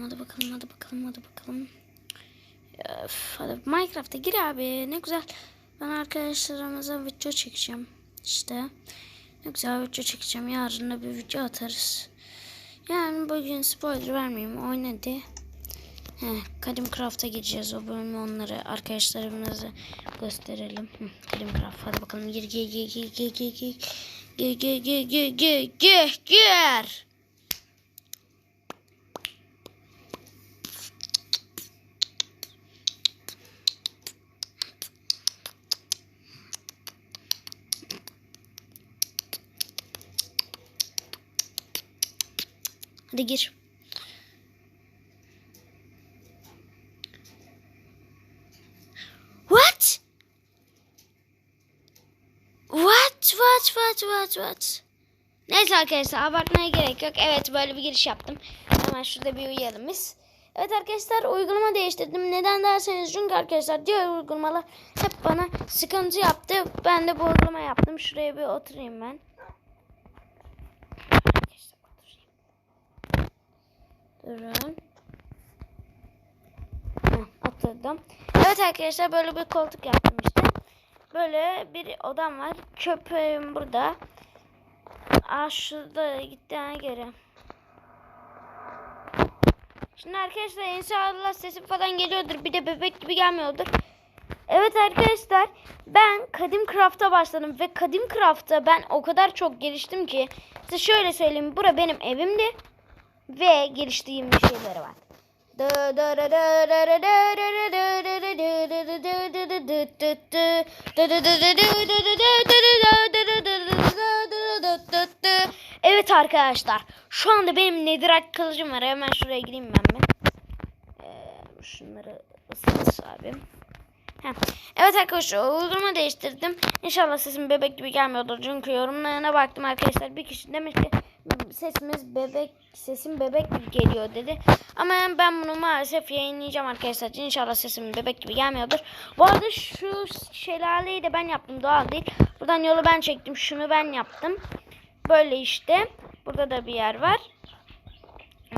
Hadi bakalım hadi bakalım hadi bakalım. Öf, hadi Minecraft'a gir abi ne güzel. Ben arkadaşlarımıza video çekeceğim. İşte ne güzel video çekeceğim. Yarın da bir video atarız. Yani bugün spoiler vermeyeyim. Oynadı. He, Kadim Craft'a gireceğiz. O bölümü onları arkadaşlarımıza gösterelim. Hı, Kadim Craft. Hadi bakalım gir gir gir gir gir gir gir. Gir gir gir gir gir gir gir. Hadi gir. What? What? What? What? What? What? Neyse arkadaşlar abartmaya gerek yok. Evet böyle bir giriş yaptım. Hemen şurada bir uyuyalım biz. Evet arkadaşlar uygulama değiştirdim. Neden derseniz çünkü arkadaşlar diğer uygulamalar hep bana sıkıntı yaptı. Ben de bu uygulama yaptım. Şuraya bir oturayım ben. Arkadaşlar oturayım. Durun. Oturdum. Evet arkadaşlar böyle bir koltuk yaptım işte. Böyle bir odam var. Köpeğim burada. Aa şurada gittiğine göre. Şimdi arkadaşlar inşallah sesim falan geliyordur. Bir de bebek gibi gelmiyordur. Evet arkadaşlar ben Kadim Craft'a başladım ve Kadim Craft'ta ben o kadar çok geliştim ki size şöyle söyleyeyim. Bura benim evimdi ve geliştiğim bir şeyleri var. Evet arkadaşlar. Şu anda benim netherite kılıcım var. Hemen şuraya gireyim ben bir. Ee, şunları ısıt abi. Heh. Evet arkadaşlar uygulama değiştirdim. İnşallah sesim bebek gibi gelmiyordur. Çünkü yorumlarına baktım arkadaşlar. Bir kişi demiş ki sesimiz bebek sesim bebek gibi geliyor dedi. Ama ben bunu maalesef yayınlayacağım arkadaşlar. İnşallah sesim bebek gibi gelmiyordur. Bu arada şu şelaleyi de ben yaptım. Doğal değil. Buradan yolu ben çektim. Şunu ben yaptım. Böyle işte. Burada da bir yer var.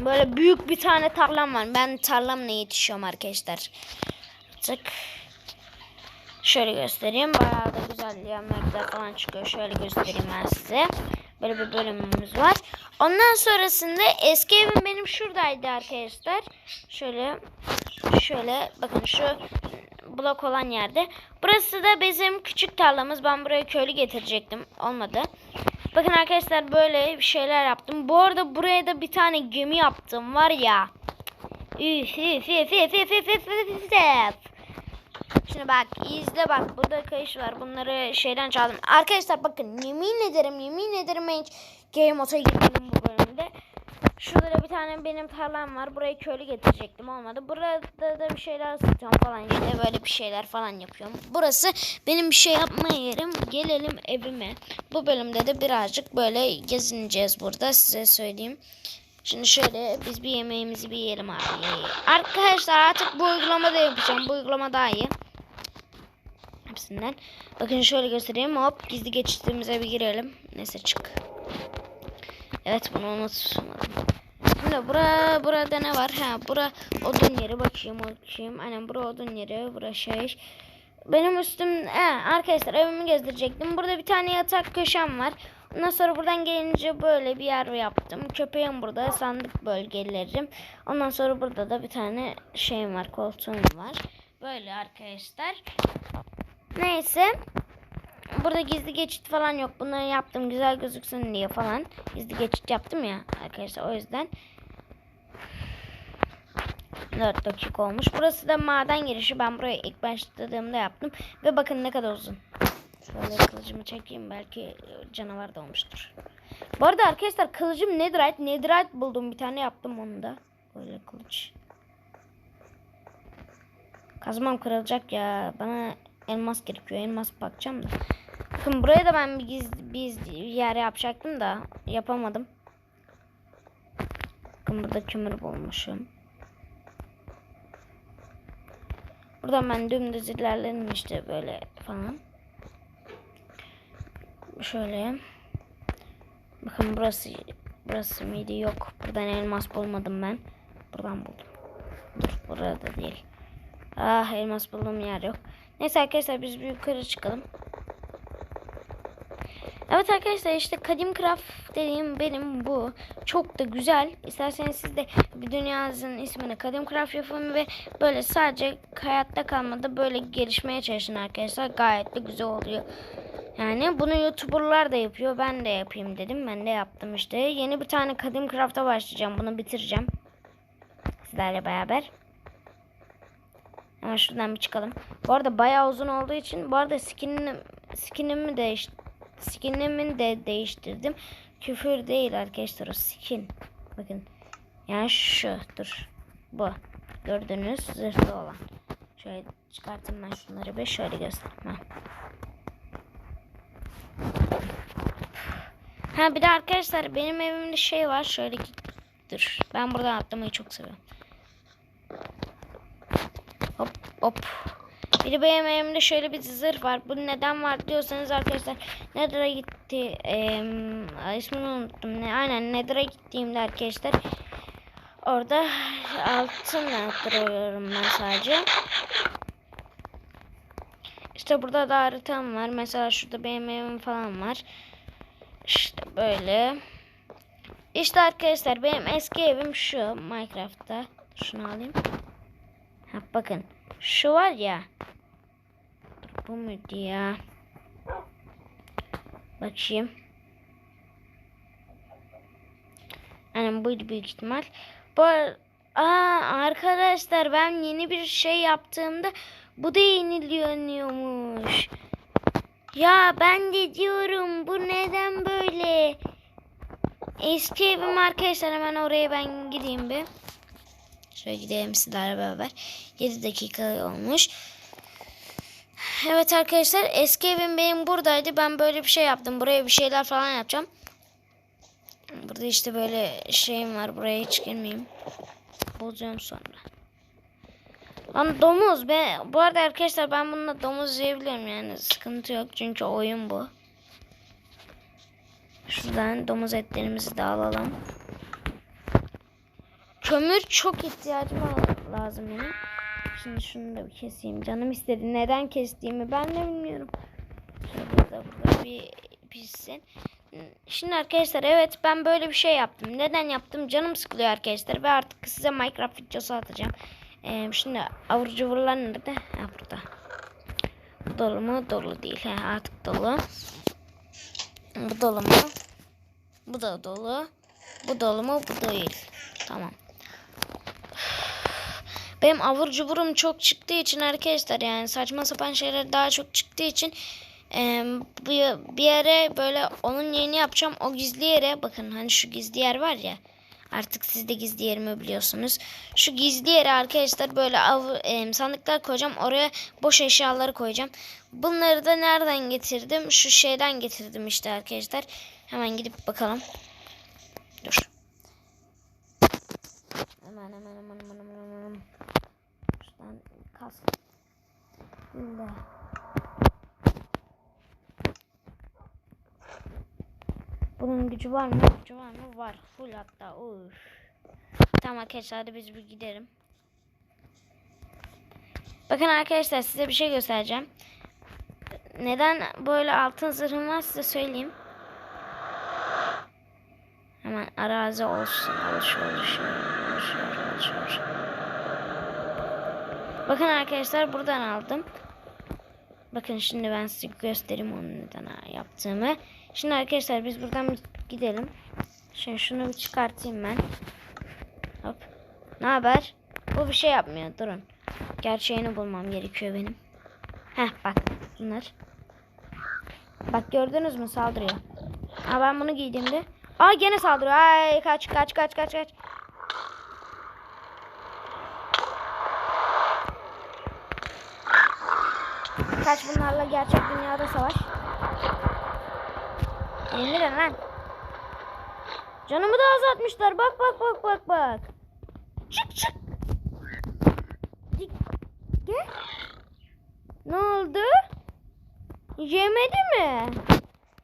Böyle büyük bir tane tarlam var. Ben tarlamla yetişiyorum arkadaşlar. Tık. Şöyle göstereyim. Bayağı da güzel yemekler falan çıkıyor. Şöyle göstereyim ben size. Böyle bir bölümümüz var. Ondan sonrasında eski evim benim şuradaydı arkadaşlar. Şöyle şöyle bakın şu blok olan yerde. Burası da bizim küçük tarlamız. Ben buraya köylü getirecektim. Olmadı. Bakın arkadaşlar böyle bir şeyler yaptım. Bu arada buraya da bir tane gemi yaptım var ya. Üf üf üf üf üf üf üf üf üf. Şimdi bak izle bak burada kayış var. Bunları şeyden çaldım. Arkadaşlar bakın yemin ederim yemin ederim hiç game mode'a girmedim bu bölümde. Şurada da bir tane benim tarlam var. Buraya köylü getirecektim olmadı. Burada da bir şeyler satıyorum falan işte böyle bir şeyler falan yapıyorum. Burası benim bir şey yapma yerim. Gelelim evime. Bu bölümde de birazcık böyle gezineceğiz burada size söyleyeyim. Şimdi şöyle biz bir yemeğimizi bir yiyelim abi. Arkadaşlar artık bu uygulamada yapacağım. Bu uygulama daha iyi. Hepsinden. Bakın şöyle göstereyim. Hop gizli geçtiğimize bir girelim. Neyse çık. Evet bunu unutmadım. Şimdi bura burada ne var? Ha bura odun yeri bakayım bakayım. Aynen bura odun yeri. Bura şey. Benim üstüm he, arkadaşlar evimi gezdirecektim. Burada bir tane yatak köşem var. Ondan sonra buradan gelince böyle bir yer yaptım. Köpeğim burada sandık bölgelerim. Ondan sonra burada da bir tane şeyim var koltuğum var. Böyle arkadaşlar. Neyse. Burada gizli geçit falan yok. Bunları yaptım güzel gözüksün diye falan. Gizli geçit yaptım ya arkadaşlar o yüzden. 4 dakika olmuş. Burası da maden girişi. Ben buraya ilk başladığımda yaptım. Ve bakın ne kadar uzun. Şöyle kılıcımı çekeyim. Belki canavar da olmuştur. Bu arada arkadaşlar kılıcım netherite. Netherite buldum. Bir tane yaptım onu da. Böyle kılıç. Kazmam kırılacak ya. Bana elmas gerekiyor. Elmas bakacağım da. Bakın buraya da ben bir gizli bir yer yapacaktım da yapamadım. Bakın burada kömür bulmuşum. Buradan ben dümdüz ilerledim işte böyle falan. Şöyle. Bakın burası burası mıydı? Yok. Buradan elmas bulmadım ben. buradan buldum. Dur burada değil. Ah elmas bulduğum yer yok. Neyse arkadaşlar biz bir yukarı çıkalım. Evet arkadaşlar işte Kadim Craft dediğim benim bu. Çok da güzel. İsterseniz siz de bir dünyanızın ismini Kadim Craft yapın ve böyle sadece hayatta kalmada böyle gelişmeye çalışın arkadaşlar. Gayet de güzel oluyor. Yani bunu YouTuber'lar da yapıyor. Ben de yapayım dedim. Ben de yaptım işte. Yeni bir tane Kadim Craft'a başlayacağım. Bunu bitireceğim. Sizlerle beraber. Ama şuradan bir çıkalım. Bu arada bayağı uzun olduğu için bu arada skinini, skinimi değiş skinimi de değiştirdim. Küfür değil arkadaşlar o skin. Bakın. Yani şu dur. Bu. Gördüğünüz zırhlı olan. Şöyle çıkartayım ben şunları bir şöyle göstereyim. Ha bir de arkadaşlar benim evimde şey var şöyle ki dur ben buradan atlamayı çok seviyorum. Hop hop. Bir de benim elimde şöyle bir zırh var. Bu neden var diyorsanız arkadaşlar Nether'a gitti. Ee, ismini unuttum. Ne, aynen Nether'a gittiğimde arkadaşlar orada altın arttırıyorum ben sadece. İşte burada da haritam var. Mesela şurada benim evim falan var. İşte böyle. İşte arkadaşlar benim eski evim şu Minecraft'ta. Şunu alayım. Ha bakın. Şu var ya. Bu muydu ya? Bakayım. Yani buydu büyük ihtimal. Bu Aa, arkadaşlar ben yeni bir şey yaptığımda bu da yeniliyormuş. Ya ben de diyorum bu neden böyle? Eski evim arkadaşlar hemen oraya ben gideyim bir. Şöyle gidelim sizlerle beraber. 7 dakika olmuş. Evet arkadaşlar eski evim benim buradaydı. Ben böyle bir şey yaptım. Buraya bir şeyler falan yapacağım. Burada işte böyle şeyim var. Buraya hiç girmeyeyim. Bozacağım sonra. Lan domuz be. Bu arada arkadaşlar ben bununla domuz yiyebiliyorum yani. Sıkıntı yok çünkü oyun bu. Şuradan domuz etlerimizi de alalım. Kömür çok ihtiyacım lazım benim. Şimdi şunu da bir keseyim. Canım istedi. Neden kestiğimi ben de bilmiyorum. Şöyle burada, burada bir pişsin. Şimdi arkadaşlar evet ben böyle bir şey yaptım. Neden yaptım? Canım sıkılıyor arkadaşlar ve artık size Minecraft videosu atacağım. Ee, şimdi avur cıvırlar nerede? Ha burada. Bu dolu mu? Dolu değil. Ha, artık dolu. Bu dolu mu? Bu da dolu. Bu dolu mu? Bu değil. Tamam. Benim avur cuburum çok çıktığı için arkadaşlar yani saçma sapan şeyler daha çok çıktığı için e, bir, bir yere böyle onun yerini yapacağım. O gizli yere bakın hani şu gizli yer var ya. Artık siz de gizli yerimi biliyorsunuz. Şu gizli yere arkadaşlar böyle av, e, sandıklar koyacağım. Oraya boş eşyaları koyacağım. Bunları da nereden getirdim? Şu şeyden getirdim işte arkadaşlar. Hemen gidip bakalım. Dur. Hemen hemen hemen hemen hemen. hemen. Şuradan kas. Şimdi. Bunun gücü var mı? Gücü var mı? Var. Full hatta. Uf. Tamam arkadaşlar hadi biz bir gidelim. Bakın arkadaşlar size bir şey göstereceğim. Neden böyle altın zırhım var size söyleyeyim. Hemen arazi olsun. Oluşuyor, oluşuyor. Bakın arkadaşlar buradan aldım. Bakın şimdi ben size göstereyim onu neden yaptığımı. Şimdi arkadaşlar biz buradan gidelim. Şimdi şunu bir çıkartayım ben. Hop. Ne haber? Bu bir şey yapmıyor. Durun. Gerçeğini bulmam gerekiyor benim. Heh bak bunlar. Bak gördünüz mü saldırıyor. Aa ben bunu giydiğimde. Aa gene saldırıyor. Ay kaç kaç kaç kaç kaç. Kaç bunlarla gerçek dünyada savaş. Yenilin lan. Canımı da azaltmışlar. Bak bak bak bak bak. Çık çık. Dik. Gel. Ne oldu? Yemedi mi?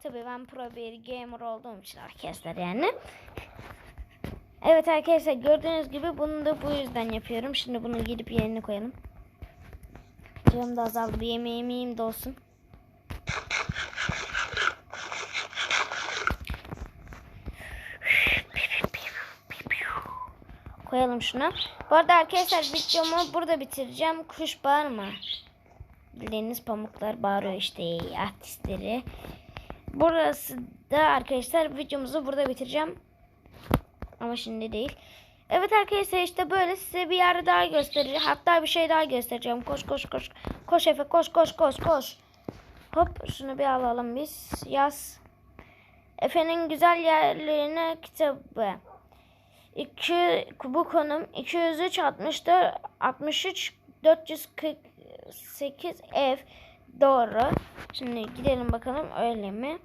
Tabii ben pro bir gamer olduğum için arkadaşlar yani. Evet arkadaşlar gördüğünüz gibi bunu da bu yüzden yapıyorum. Şimdi bunu gidip yerine koyalım. Canım da azaldı. Bir yemeğim yiyeyim de olsun. Koyalım şunu. Bu arada arkadaşlar videomu burada bitireceğim. Kuş bağırma. Bildiğiniz pamuklar bağırıyor işte artistleri. Burası da arkadaşlar videomuzu burada bitireceğim. Ama şimdi değil. Evet arkadaşlar işte böyle size bir yer daha göstereceğim. Hatta bir şey daha göstereceğim. Koş koş koş. Koş Efe koş koş koş koş. Hop şunu bir alalım biz. Yaz. Efe'nin güzel yerlerine kitabı. 2 bu konum 203 64 63 448 ev doğru. Şimdi gidelim bakalım öyle mi?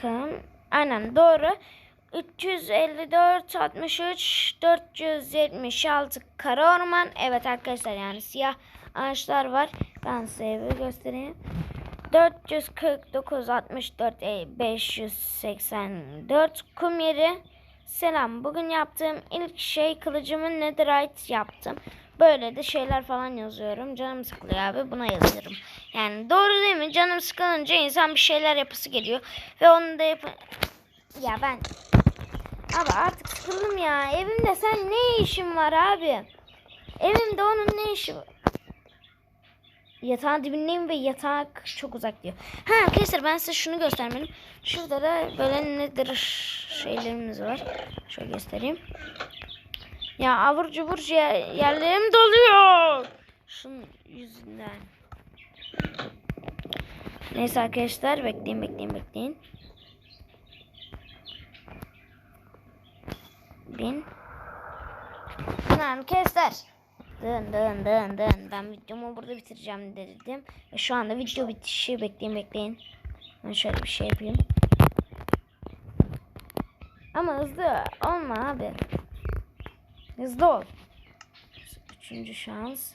Bakalım. Aynen doğru. 354 63 476 kara orman. Evet arkadaşlar yani siyah ağaçlar var. Ben size göstereyim. 449 64 584 kum yeri. Selam. Bugün yaptığım ilk şey kılıcımı netherite yaptım. Böyle de şeyler falan yazıyorum. Canım sıkılıyor abi buna yazıyorum. Yani doğru değil mi? Canım sıkılınca insan bir şeyler yapısı geliyor. Ve onu da yap... Ya ben... Abi artık sıkıldım ya. Evimde sen ne işin var abi? Evimde onun ne işi var? Yatağın dibindeyim ve yatak çok uzak diyor. Ha arkadaşlar ben size şunu göstermedim. Şurada da böyle nedir şeylerimiz var. Şöyle göstereyim. Ya avur cubur yer, yerlerim doluyor. Şunun yüzünden. Neyse arkadaşlar bekleyin bekleyin bekleyin. Bin. Arkadaşlar. Dın dın dın dın. Ben videomu burada bitireceğim dedim. Ve şu anda video bitişi bekleyin bekleyin. Ben şöyle bir şey yapayım. Ama hızlı olma abi. Hızlı ol. Üçüncü şans.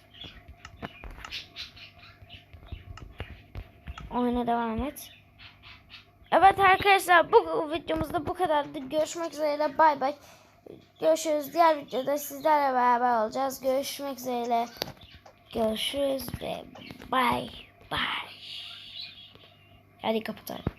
Oyuna devam et. Evet arkadaşlar bu videomuzda bu kadardı. Görüşmek üzere. Bay bay. Görüşürüz. Diğer videoda sizlerle beraber olacağız. Görüşmek üzere. Görüşürüz ve bay bay. Hadi kapatalım.